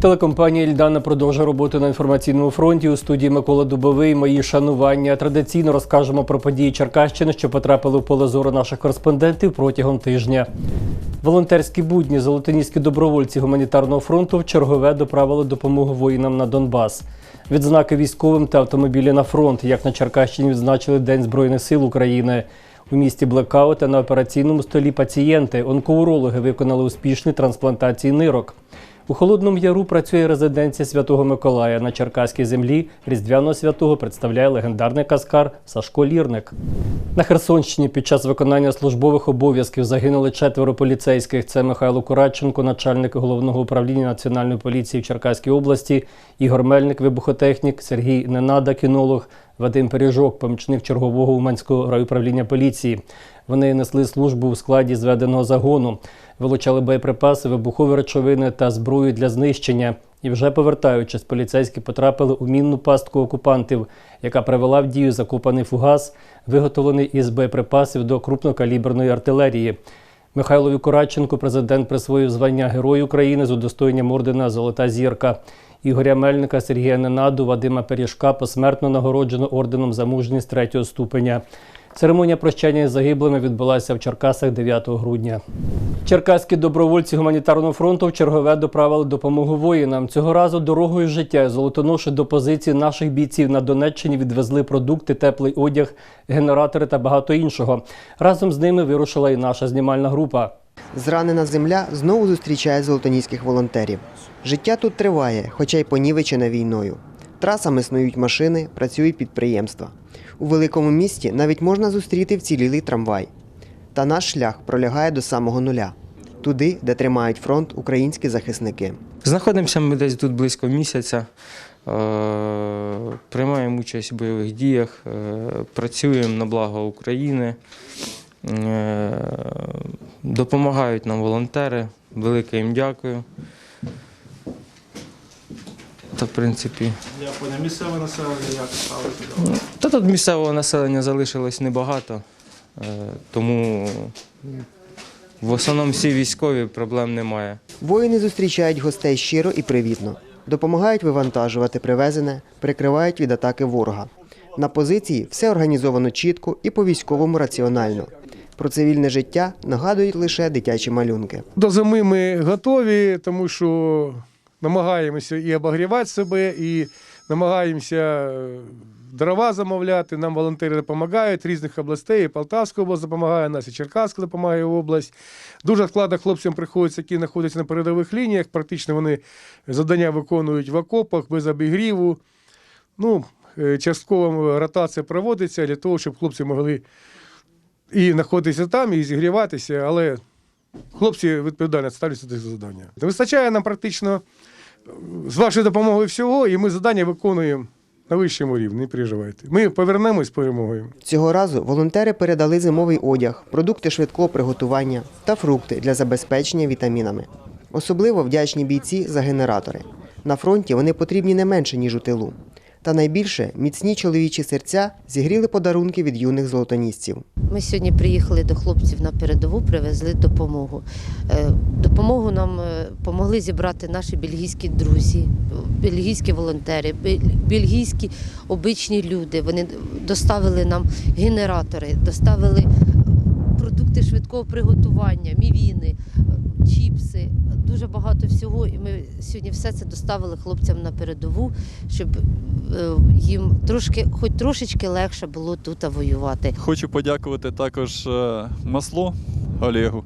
Телекомпанія Ільдана продовжує роботу на інформаційному фронті. У студії Микола Дубовий. Мої шанування. Традиційно розкажемо про події Черкащини, що потрапили в поле зору наших кореспондентів протягом тижня. Волонтерські будні золотоніські добровольці гуманітарного фронту в чергове доправили допомогу воїнам на Донбас. Відзнаки військовим та автомобілі на фронт, як на Черкащині відзначили День Збройних сил України. У місті Блекаут на операційному столі пацієнти, онкоурологи виконали успішні трансплантації нирок. У Холодному Яру працює резиденція Святого Миколая на Черкаській землі. Різдвяного святого представляє легендарний каскар Сашко Лірник. На Херсонщині під час виконання службових обов'язків загинули четверо поліцейських. Це Михайло Курадченко, начальник головного управління Національної поліції в Черкаській області, Ігор Мельник, вибухотехнік, Сергій Ненада, кінолог, Вадим Пиріжок, помічник чергового Уманського райуправління поліції. Вони несли службу у складі зведеного загону, вилучали боєприпаси, вибухові речовини та зброю для знищення. І вже повертаючись, поліцейські потрапили у мінну пастку окупантів, яка привела в дію закопаний фугас, виготовлений із боєприпасів до крупнокаліберної артилерії. Михайлові Курадченку президент присвоїв звання Герой України з удостоєнням ордена Золота зірка. Ігоря Мельника, Сергія Ненаду, Вадима Пиріжка посмертно нагороджено орденом за мужність третього ступеня. Церемонія прощання із загиблими відбулася в Черкасах 9 грудня. Черкаські добровольці гуманітарного фронту в чергове доправили допомогу воїнам. Цього разу дорогою життя золотоноші до позиції наших бійців на Донеччині відвезли продукти, теплий одяг, генератори та багато іншого. Разом з ними вирушила і наша знімальна група. Зранена земля знову зустрічає золотоніських волонтерів. Життя тут триває, хоча й понівечена війною. Трасами снують машини, працюють підприємства. У великому місті навіть можна зустріти вцілілий трамвай. Та наш шлях пролягає до самого нуля туди, де тримають фронт українські захисники. Знаходимося ми десь тут близько місяця. Е, Приймаємо участь у бойових діях, е, працюємо на благо України. Е, Допомагають нам волонтери. Велике їм дякую. Та, в принципі, Я поняв, місцеве населення як ставити? та тут місцевого населення залишилось небагато, е, тому в основному всі військові проблем немає. Воїни зустрічають гостей щиро і привітно, допомагають вивантажувати привезене, прикривають від атаки ворога. На позиції все організовано чітко і по-військовому раціонально. Про цивільне життя нагадують лише дитячі малюнки. До зими ми готові, тому що намагаємося і обогрівати себе, і намагаємося е, дрова замовляти. Нам волонтери допомагають різних областей. І Полтавська область допомагає нас, і Черкаська допомагає область. Дуже складно хлопцям приходиться, які знаходяться на передових лініях. Практично вони завдання виконують в окопах без обігріву. Ну, е, частково ротація проводиться для того, щоб хлопці могли і знаходитися там, і зігріватися, але хлопці відповідально ставляться до цих завдання. Не вистачає нам практично е, з вашою допомогою всього, і ми завдання виконуємо на вищому рівні, не переживайте. Ми повернемось з перемогою. Цього разу волонтери передали зимовий одяг, продукти швидкого приготування та фрукти для забезпечення вітамінами. Особливо вдячні бійці за генератори. На фронті вони потрібні не менше, ніж у тилу. Та найбільше міцні чоловічі серця зігріли подарунки від юних золотонісців. Ми сьогодні приїхали до хлопців на передову, привезли допомогу. Е, Допомогу нам е, помогли зібрати наші бельгійські друзі, бельгійські волонтери, бельгійські обичні люди. Вони доставили нам генератори, доставили продукти швидкого приготування, мівіни, е. Дуже багато всього. І ми сьогодні все це доставили хлопцям на передову, щоб е, їм трошки, хоч трошечки легше було тут воювати. Хочу подякувати також е, Масло Олегу,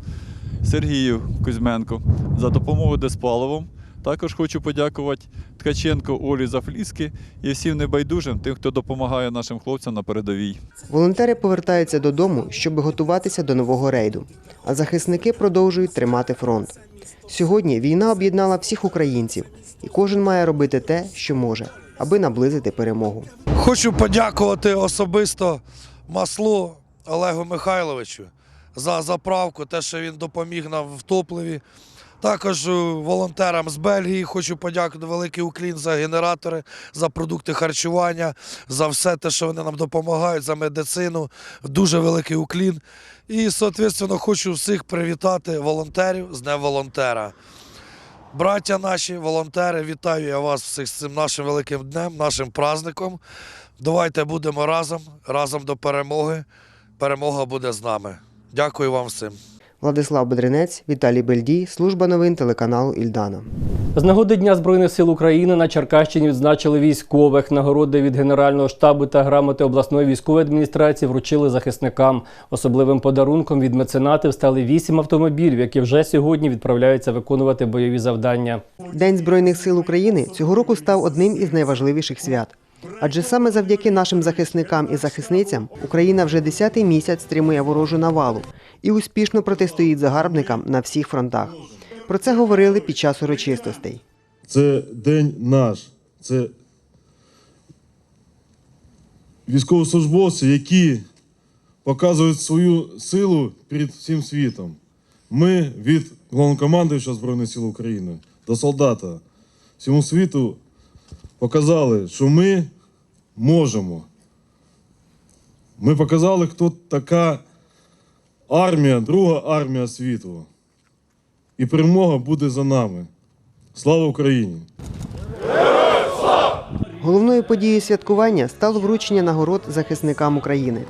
Сергію Кузьменку за допомогу диспаливом. Також хочу подякувати Ткаченко Олі за фліски і всім небайдужим, тим, хто допомагає нашим хлопцям на передовій. Волонтери повертаються додому, щоб готуватися до нового рейду. А захисники продовжують тримати фронт. Сьогодні війна об'єднала всіх українців, і кожен має робити те, що може, аби наблизити перемогу. Хочу подякувати особисто маслу Олегу Михайловичу за заправку, те, що він допоміг нам в топливі. Також е, волонтерам з Бельгії хочу подякувати великий уклін за генератори, за продукти харчування, за все те, що вони нам допомагають, за медицину. Дуже великий уклін. І, соответственно, хочу всіх привітати волонтерів з Днем волонтера. Браття наші, волонтери, вітаю я вас всіх з цим нашим великим днем, нашим праздником. Давайте будемо разом, разом до перемоги. Перемога буде з нами. Дякую вам всім. Владислав Бедренець, Віталій Бельдій, служба новин телеканалу Ільдана. З нагоди Дня Збройних сил України на Черкащині відзначили військових. Нагороди від Генерального штабу та грамоти обласної військової адміністрації вручили захисникам. Особливим подарунком від меценатів стали вісім автомобілів, які вже сьогодні відправляються виконувати бойові завдання. День Збройних сил України цього року став одним із найважливіших свят. Адже саме завдяки нашим захисникам і захисницям Україна вже десятий місяць стримує ворожу навалу і успішно протистоїть загарбникам на всіх фронтах. Про це говорили під час урочистостей. Це день наш. Це військовослужбовці, які показують свою силу перед всім світом. Ми від головнокомандуючого Збройних сил України до солдата всьому світу показали, що ми можемо. Ми показали, хто така армія, друга армія світу. І перемога буде за нами. Слава Україні! Головною подією святкування стало вручення нагород захисникам України.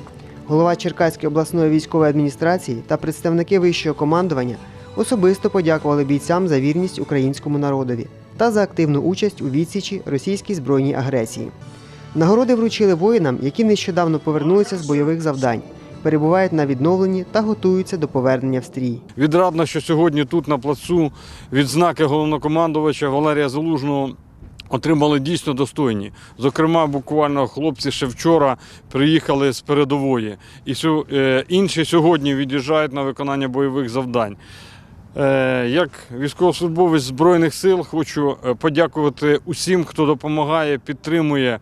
Голова Черкаської обласної військової адміністрації та представники вищого командування особисто подякували бійцям за вірність українському народові та за активну участь у відсічі російській збройній агресії. Нагороди вручили воїнам, які нещодавно повернулися з бойових завдань, перебувають на відновленні та готуються до повернення в стрій. Відрадно, що сьогодні тут на плацу відзнаки головнокомандувача Валерія Залужного отримали дійсно достойні. Зокрема, буквально хлопці ще вчора приїхали з передової, і е, інші сьогодні від'їжджають на виконання бойових завдань. Е, Як військовослужбовець Збройних сил хочу е, подякувати усім, хто допомагає, підтримує,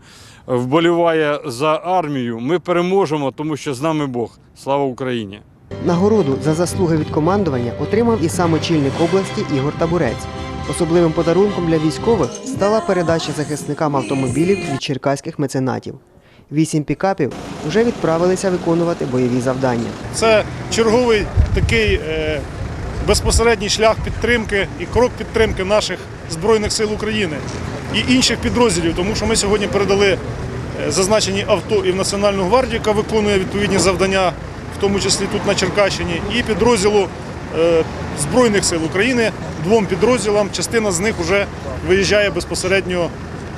вболіває за армію. Ми переможемо, тому що з нами Бог. Слава Україні! Нагороду за заслуги від командування отримав і сам очільник області Ігор Табурець. Особливим подарунком для військових стала передача захисникам автомобілів від черкаських меценатів. Вісім пікапів вже відправилися виконувати бойові завдання. Це черговий такий е, безпосередній шлях підтримки і крок підтримки наших Збройних сил України і інших підрозділів, тому що ми сьогодні передали е, зазначені авто і в Національну гвардію, яка виконує відповідні завдання, в тому числі тут на Черкащині, і підрозділу е, Збройних сил України двом підрозділам. Частина з них вже виїжджає безпосередньо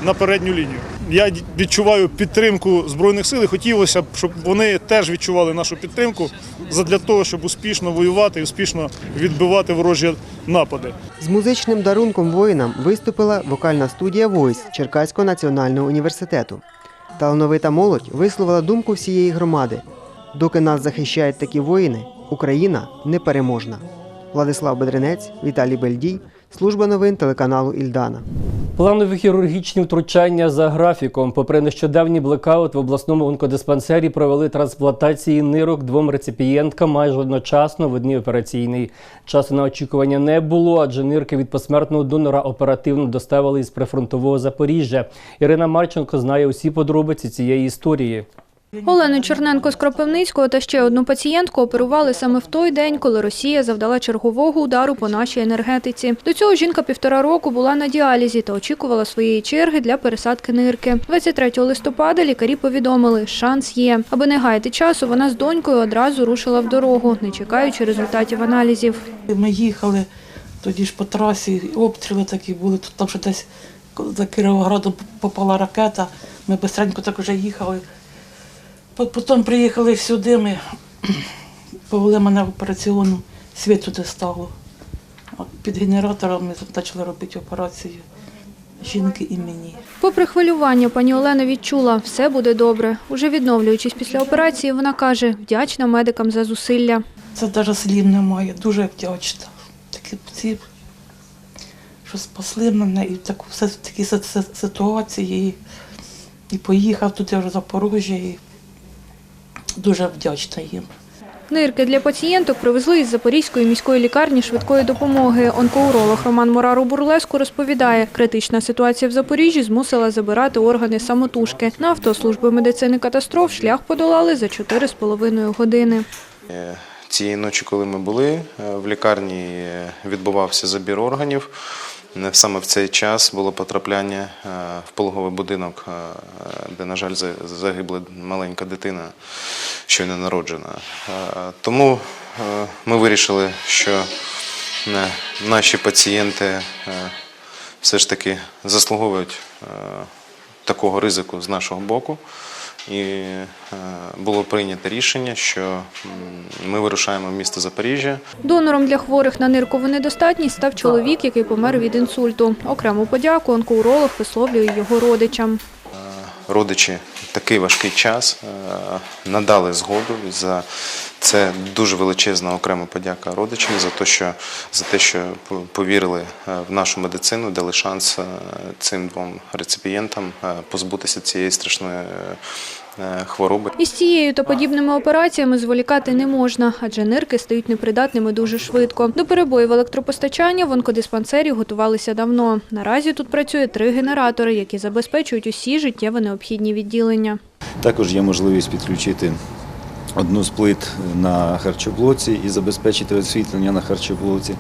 на передню лінію. Я відчуваю підтримку збройних сил і хотілося б, щоб вони теж відчували нашу підтримку задля того, щоб успішно воювати і успішно відбивати ворожі напади. З музичним дарунком воїнам виступила вокальна студія Войс Черкаського національного університету. Талановита молодь висловила думку всієї громади. Доки нас захищають такі воїни, Україна непереможна. Владислав Бедренець, Віталій Бельдій, служба новин телеканалу Ільдана. Планові хірургічні втручання за графіком. Попри нещодавній блекаут в обласному онкодиспансері провели трансплантації нирок двом реципієнткам майже одночасно в одній операційній. Часу на очікування не було, адже нирки від посмертного донора оперативно доставили із прифронтового Запоріжжя. Ірина Марченко знає усі подробиці цієї історії. Олену Черненко з Кропивницького та ще одну пацієнтку оперували саме в той день, коли Росія завдала чергового удару по нашій енергетиці. До цього жінка півтора року була на діалізі та очікувала своєї черги для пересадки нирки. 23 листопада лікарі повідомили, шанс є. Аби не гаяти часу, вона з донькою одразу рушила в дорогу, не чекаючи результатів аналізів. Ми їхали тоді ж по трасі, обстріли такі були. Тут там ще десь за Кіровоградом попала ракета. Ми швидко так вже їхали. По- Потім приїхали сюди, ми повели мене в операційну, світ туди стало. Під генератором ми почали робити операцію жінки і мені. Попри хвилювання, пані Олена відчула, все буде добре. Уже відновлюючись після операції, вона каже, вдячна медикам за зусилля. Це навіть слів немає, дуже вдячна. Такі ці, що спасли мене і таку все такі си- си- ситуації. І, поїхав туди вже в Запоріжжя і дуже вдячна їм. Нирки для пацієнток привезли із Запорізької міської лікарні швидкої допомоги. Онкоуролог Роман Морару Бурлеску розповідає, критична ситуація в Запоріжжі змусила забирати органи самотужки. На автослужби медицини катастроф шлях подолали за 4,5 години. Е, Цієї ночі, коли ми були е, в лікарні, е, відбувався забір органів. Саме в цей час було потрапляння е, в пологовий будинок, е, де, на жаль, загибла маленька дитина, щойно народжена. Е, Тому ми вирішили, що наші пацієнти все ж таки заслуговують такого ризику з нашого боку. І е, було прийнято рішення, що ми вирушаємо в місто Запоріжжя. Донором для хворих на ниркову недостатність став чоловік, який помер від інсульту. Окрему подяку онкоуролог висловлює його родичам. Родичі такий важкий час е, надали згоду. За це дуже величезна окрема подяка родичам за те, що за те, що повірили е, в нашу медицину, дали шанс е, цим двом реципієнтам позбутися цієї страшної хвороби. Із цією та подібними операціями зволікати не можна, адже нирки стають непридатними дуже швидко. До перебоїв електропостачання в онкодиспансері готувалися давно. Наразі тут працює три генератори, які забезпечують усі життєво необхідні відділення. Також є можливість підключити одну з плит на харчоблоці і забезпечити освітлення на харчоблоці.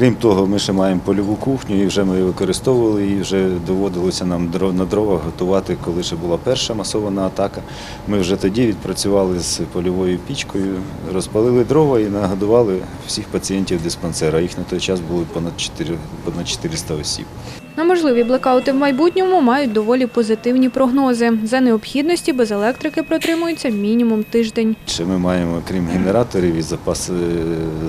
Крім того, ми ще маємо польову кухню і вже ми використовували її, вже доводилося нам на дровах готувати, коли ще була перша масована атака. Ми вже тоді відпрацювали з польовою пічкою, розпалили дрова і нагодували всіх пацієнтів диспансера. Їх на той час було понад 400 осіб. На можливі блекаути в майбутньому мають доволі позитивні прогнози. За необхідності без електрики протримуються мінімум тиждень. Ще ми маємо, крім генераторів і запаси,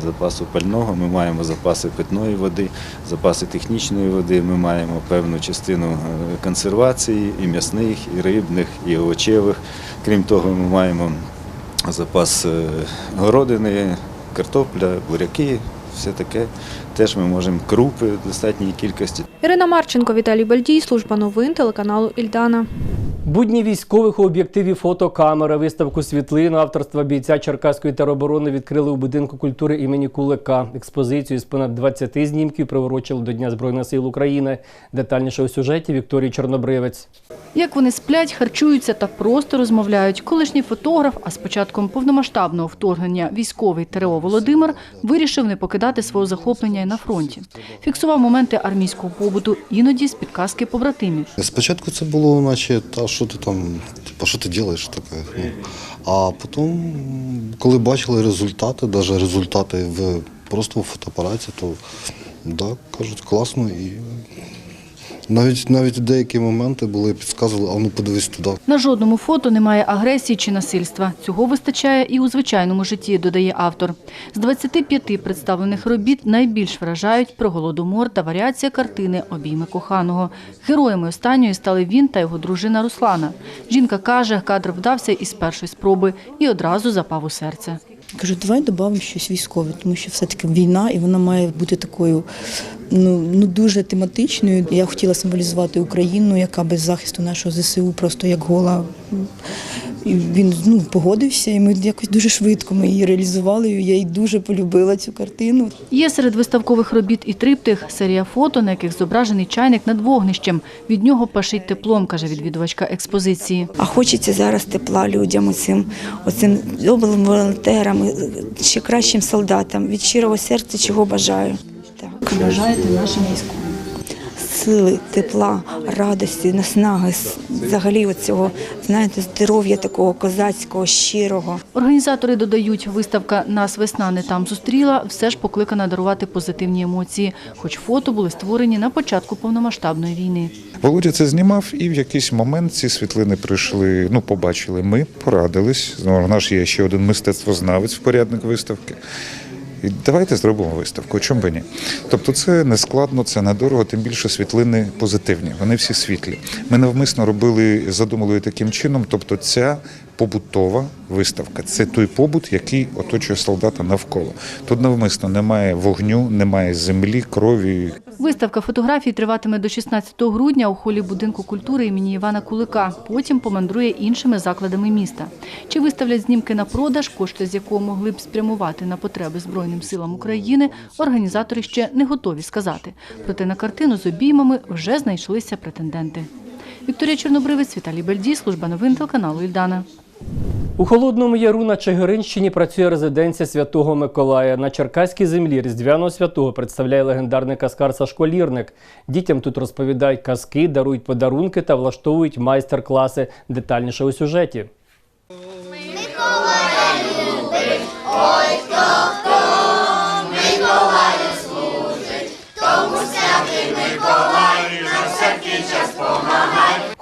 запасу пального, ми маємо запаси питної води, запаси технічної води, ми маємо певну частину е, консервації і м'ясних, і рибних, і овочевих. Крім того, ми маємо запас е, городини, картопля, буряки, все таке. Теж ми можемо крупи в достатній кількості. Ірина Марченко, Віталій Бальдій, служба новин телеканалу Ільдана. Будні військових у об'єктиві фотокамера. Виставку світлин авторства бійця Черкаської тероборони відкрили у будинку культури імені Кулика. Експозицію з понад 20 знімків приурочили до Дня Збройних сил України. Детальніше у сюжеті Вікторії Чорнобривець. Як вони сплять, харчуються та просто розмовляють. Колишній фотограф, а з початком повномасштабного вторгнення військовий ТРО Володимир вирішив не покидати свого захоплення і на фронті. Фіксував моменти армійського побуту, іноді з підказки побратимів. Спочатку це було, наче, та що ти там, типу, що ти робиш таке. Ну. А потім, коли бачили результати, навіть результати в просто в фотоапараті, то да, кажуть, класно і навіть навіть деякі моменти були підказували, а ну подивись туди. На жодному фото немає агресії чи насильства. Цього вистачає і у звичайному житті, додає автор. З 25 представлених робіт найбільш вражають про голодомор та варіація картини Обійми коханого. Героями останньої стали він та його дружина Руслана. Жінка каже, кадр вдався із першої спроби і одразу запав у серце. Кажу, давай додамо щось військове, тому що все-таки війна, і вона має бути такою ну, ну дуже тематичною. Я хотіла символізувати Україну, яка без захисту нашого ЗСУ просто як гола. І він ну, погодився, і ми якось дуже швидко ми її реалізували. і Я її дуже полюбила цю картину. Є серед виставкових робіт і триптих, серія фото, на яких зображений чайник над вогнищем. Від нього пашить теплом, каже відвідувачка експозиції. А хочеться зараз тепла людям, оцим, оцим добрим волонтерам, ще кращим солдатам. Від щирого серця чого бажаю. Так. Бажаєте нашим військовим? Сили, тепла, радості, наснаги, взагалі оцього, знаєте, здоров'я такого козацького, щирого. Організатори додають, виставка Нас весна не там зустріла все ж покликана дарувати позитивні емоції, хоч фото були створені на початку повномасштабної війни. Володя це знімав, і в якийсь момент ці світлини прийшли. Ну, побачили ми, порадились. У нас є ще один мистецтвознавець, порядник виставки. І давайте зробимо виставку. Чому би ні? Тобто, це не складно, це недорого, тим більше світлини позитивні. Вони всі світлі. Ми навмисно робили, задумали таким чином. Тобто, ця побутова виставка це той побут, який оточує солдата навколо. Тут навмисно немає вогню, немає землі, крові. Виставка фотографій триватиме до 16 грудня у холі будинку культури імені Івана Кулика. Потім помандрує іншими закладами міста. Чи виставлять знімки на продаж, кошти з якого могли б спрямувати на потреби Збройним силам України, організатори ще не готові сказати. Проте на картину з обіймами вже знайшлися претенденти. Вікторія Чорнобривець, Віталій Бельдій, служба новин телеканалу Ільдана. У Холодному Яру на Чигиринщині працює резиденція Святого Миколая. На Черкаській землі Різдвяного святого представляє легендарний каскар Сашко Лірник. Дітям тут розповідають казки, дарують подарунки та влаштовують майстер-класи. Детальніше у сюжеті.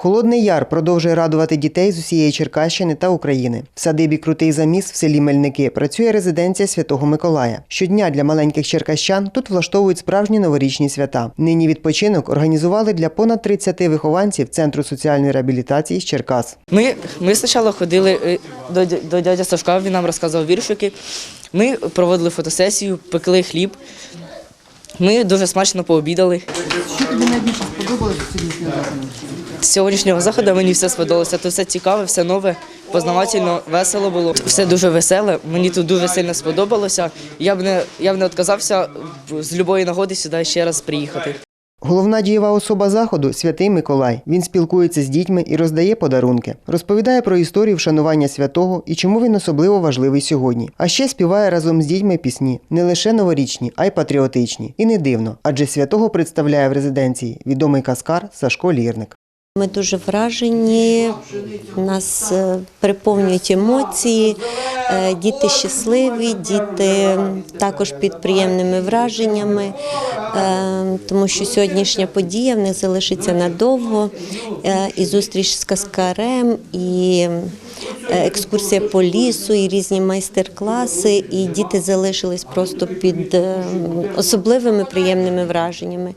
Холодний Яр продовжує радувати дітей з усієї Черкащини та України. В садибі Крутий заміс в селі Мельники працює резиденція Святого Миколая. Щодня для маленьких черкащан тут влаштовують справжні новорічні свята. Нині відпочинок організували для понад 30 вихованців Центру соціальної реабілітації з Черкас. Ми, ми спочатку ходили е, до, до дядя Сашка, він нам розказував віршики. Ми проводили фотосесію, пекли хліб. Ми дуже смачно пообідали. Що тобі найбільше сподобалося сьогоднішнього? З сьогоднішнього заходу мені все сподобалося. Тут все цікаве, все нове, познавательно, весело було. Все дуже веселе. Мені тут дуже сильно сподобалося. Я б не, я б не відказався з любої нагоди сюди ще раз приїхати. Головна дієва особа заходу святий Миколай. Він спілкується з дітьми і роздає подарунки. Розповідає про історію вшанування святого і чому він особливо важливий сьогодні. А ще співає разом з дітьми пісні не лише новорічні, а й патріотичні. І не дивно, адже святого представляє в резиденції відомий каскар Сашко Лірник. Ми дуже вражені, нас е, переповнюють емоції, е, діти щасливі, діти також під приємними враженнями, е, тому що сьогоднішня подія в них залишиться надовго. І зустріч з каскарем, і екскурсія по лісу, і різні майстер-класи, і діти залишились просто під е, особливими приємними враженнями.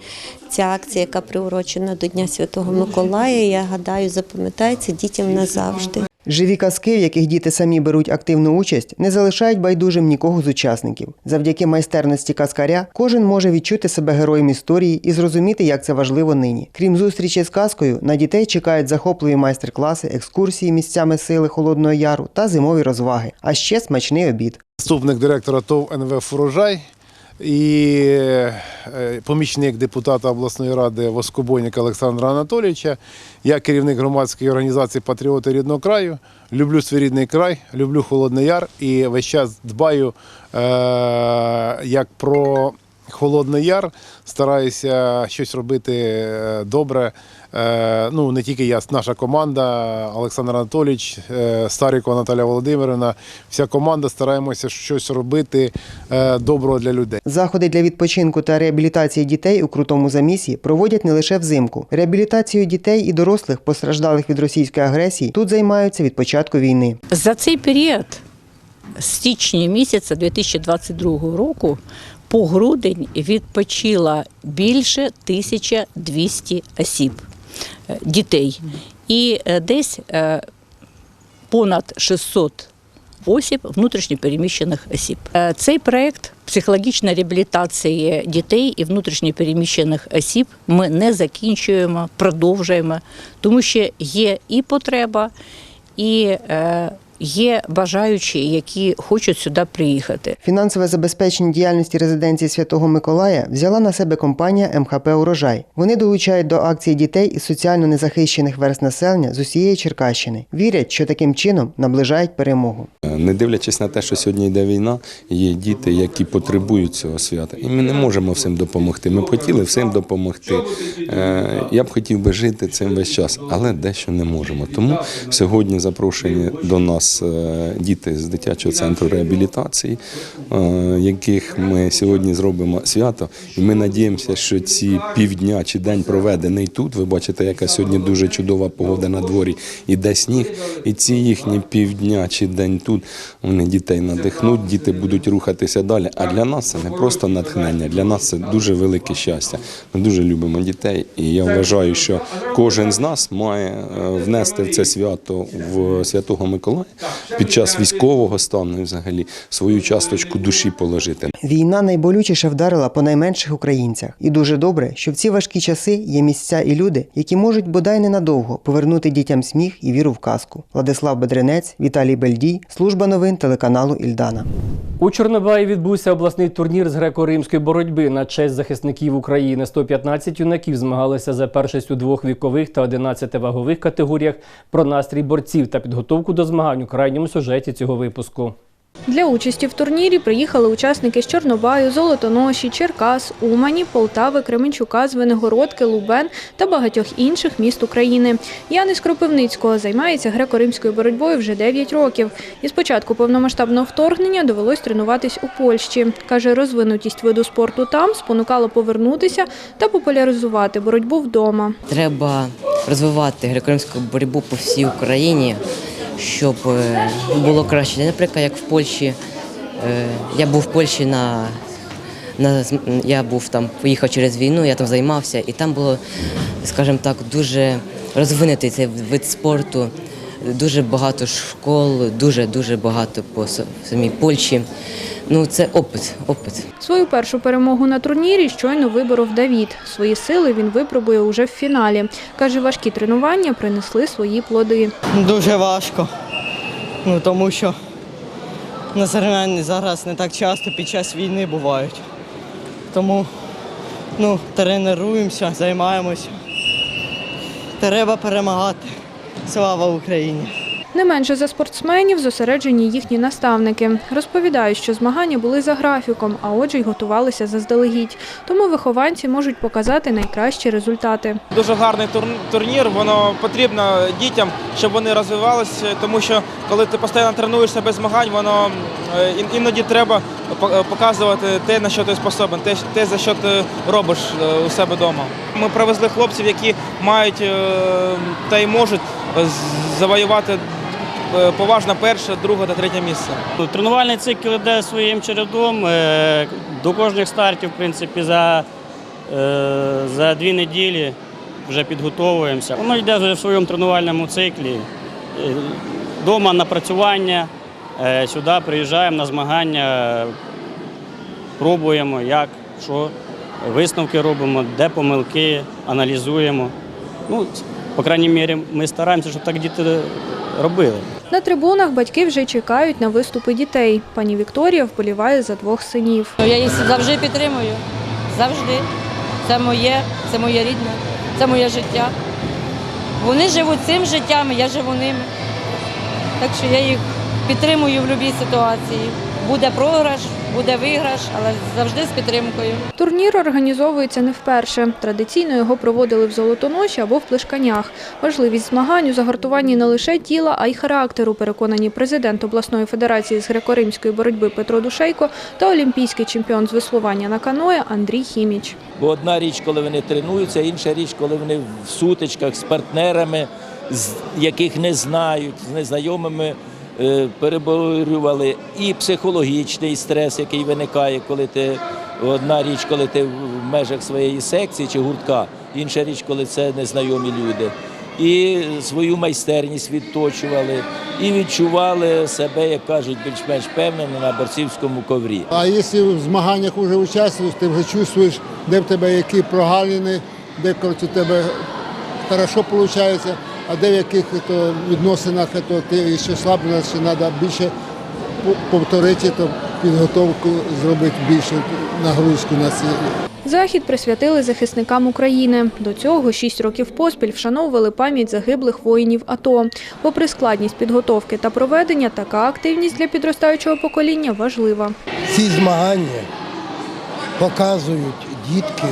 Ця акція, яка приурочена до Дня Святого Миколая, я гадаю, запам'ятається дітям назавжди. Живі казки, в яких діти самі беруть активну участь, не залишають байдужим нікого з учасників. Завдяки майстерності казкаря кожен може відчути себе героєм історії і зрозуміти, як це важливо нині. Крім зустрічі з казкою, на дітей чекають захопливі майстер-класи, екскурсії місцями сили Холодного Яру та зимові розваги, а ще смачний обід. заступник директора ТОВ НВФ «Урожай» і е, помічник депутата обласної ради Воскобойника Олександра Анатолійовича. Я керівник громадської організації Патріоти рідного краю. Люблю свій рідний край, люблю Холодний Яр і весь час дбаю е, як про Холодний Яр, стараюся щось робити е, добре. Е, Ну, не тільки я, наша команда, Олександр Анатолійович, е, Старікова Наталя Володимирівна, вся команда стараємося щось робити е, доброго для людей. Заходи для відпочинку та реабілітації дітей у крутому замісі проводять не лише взимку. Реабілітацією дітей і дорослих, постраждалих від російської агресії, тут займаються від початку війни. За цей період з січня місяця 2022 року по грудень відпочило більше 1200 осіб, дітей. І е, десь е, понад 600 осіб внутрішньопереміщених осіб. Е, Цей проект психологічної реабілітації дітей і внутрішньопереміщених осіб ми не закінчуємо, продовжуємо, тому що є і потреба, і є бажаючі, які хочуть сюди приїхати. Фінансове забезпечення діяльності резиденції Святого Миколая взяла на себе компанія МХП Урожай. Вони долучають до акції дітей із соціально незахищених верст населення з усієї Черкащини. Вірять, що таким чином наближають перемогу. Не дивлячись на те, що сьогодні йде війна, є діти, які потребують цього свята. І ми не можемо всім допомогти. Ми б хотіли всім допомогти. Е, Я б хотів би жити цим весь час, але дещо не можемо. Тому сьогодні запрошені до нас е, діти з дитячого центру реабілітації, е, яких ми сьогодні зробимо свято. І ми надіємося, що ці півдня чи день проведений тут. Ви бачите, яка сьогодні дуже чудова погода на дворі, іде сніг. І ці їхні півдня чи день тут вони дітей надихнуть, діти будуть рухатися далі. А для нас це не просто натхнення, для нас це дуже велике щастя. Ми дуже любимо дітей, і я вважаю, що кожен з нас має е, внести в це свято в Святого Миколая під час військового стану і взагалі свою часточку душі положити. Війна найболючіше вдарила по найменших українцях, і дуже добре, що в ці важкі часи є місця і люди, які можуть бодай ненадовго повернути дітям сміх і віру в казку. Владислав Бедренець, Віталій Бельдій, служба новин телеканалу Ільдана. У Чорнобаї відбувся обласний турнір з греко-римської боротьби на честь захисників України. 115 юнаків змагалися за першість у двох вікових та 11 вагових категоріях. Про настрій борців та підготовку до змагань крайньому сюжеті цього випуску. Для участі в турнірі приїхали учасники з Чорнобаю, Золотоноші, Черкас, Умані, Полтави, Кременчука, Звенигородки, Лубен та багатьох інших міст України. Янис Кропивницького займається греко-римською боротьбою вже 9 років. І з початку повномасштабного вторгнення довелось тренуватись у Польщі. Каже, розвинутість виду спорту там спонукала повернутися та популяризувати боротьбу вдома. Треба розвивати греко-римську боротьбу по всій Україні, щоб е, було краще. Наприклад, як в Польщі, е, я був в Польщі на, на я був там, поїхав через війну, я там займався, і там було, скажімо так, дуже розвинутий цей вид спорту. Дуже багато школ, дуже дуже багато по самій Польщі. Ну, це опит, опит. Свою першу перемогу на турнірі щойно виборов Давід. Свої сили він випробує уже в фіналі. Каже, важкі тренування принесли свої плоди. Дуже важко. Ну, тому що на змагання зараз не так часто під час війни бувають. Тому ну, тренуємося, займаємося. Треба перемагати. Слава Україні! Не менше за спортсменів зосереджені їхні наставники. Розповідають, що змагання були за графіком, а отже й готувалися заздалегідь. Тому вихованці можуть показати найкращі результати. Дуже гарний турнір, воно потрібно дітям, щоб вони розвивалися, тому що коли ти постійно тренуєшся без змагань, воно іноді треба е, показувати те, на що ти способен, те, за що ти робиш е, у себе вдома. Ми привезли хлопців, які мають е, та й можуть е, завоювати е, поважно перше, друге та третє місце. Тренувальний цикл йде своїм чередом. Е, До кожних стартів, в принципі, за, е, за дві неділі вже підготовуємося. Воно йде вже в своєму тренувальному циклі. Е, Дома напрацювання, е, сюди приїжджаємо на змагання, пробуємо, як, що, висновки робимо, де помилки, аналізуємо. Ну, по крайній мірі, ми стараємося, щоб так діти робили. На трибунах батьки вже чекають на виступи дітей. Пані Вікторія вболіває за двох синів. Я їх завжди підтримую. Завжди. Це моє, це моє рідне, це моє життя. Вони живуть цим життям, я живу ними. Так що я їх підтримую в будь-якій ситуації. Буде програш, буде виграш, але завжди з підтримкою. Турнір організовується не вперше. Традиційно його проводили в Золотоноші або в Плешканях. Важливість змагань у загартуванні не лише тіла, а й характеру, переконані президент обласної федерації з греко-римської боротьби Петро Душейко та олімпійський чемпіон з веслування на каное Андрій Хіміч. Бо одна річ, коли вони тренуються, інша річ, коли вони в сутичках з партнерами, з яких не знають, з незнайомими переборювали і психологічний стрес, який виникає, коли ти одна річ, коли ти в межах своєї секції чи гуртка, інша річ, коли це незнайомі люди. І свою майстерність відточували, і відчували себе, як кажуть, більш-менш впевнено на борцівському коврі. А якщо в змаганнях вже участвуєш, ти вже чувствуєш, де в тебе які прогалини, де коротше, у тебе хорошо виходить, а де в яких то, відносинах то, ти ще слабо, значить треба більше повторити, то підготовку зробити більше нагрузку на ці. Захід присвятили захисникам України. До цього шість років поспіль вшановували пам'ять загиблих воїнів АТО. Попри складність підготовки та проведення, така активність для підростаючого покоління важлива. Ці змагання показують дітки,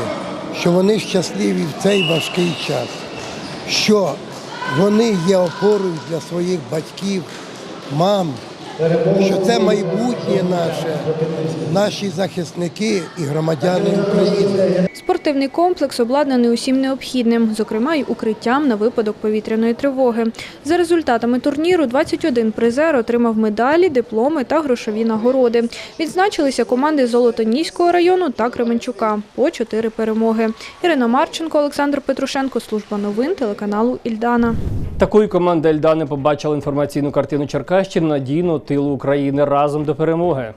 що вони щасливі в цей важкий час, що вони є опорою для своїх батьків, мам, що це майбутнє наше, наші захисники і громадяни України. Спортивний комплекс обладнаний усім необхідним, зокрема й укриттям на випадок повітряної тривоги. За результатами турніру 21 призер отримав медалі, дипломи та грошові нагороди. Відзначилися команди Золотоніського району та Кременчука по чотири перемоги. Ірина Марченко, Олександр Петрушенко, служба новин телеканалу Ільдана. Такою команда Ельдани побачила інформаційну картину Черкащини надійну тилу України разом до перемоги.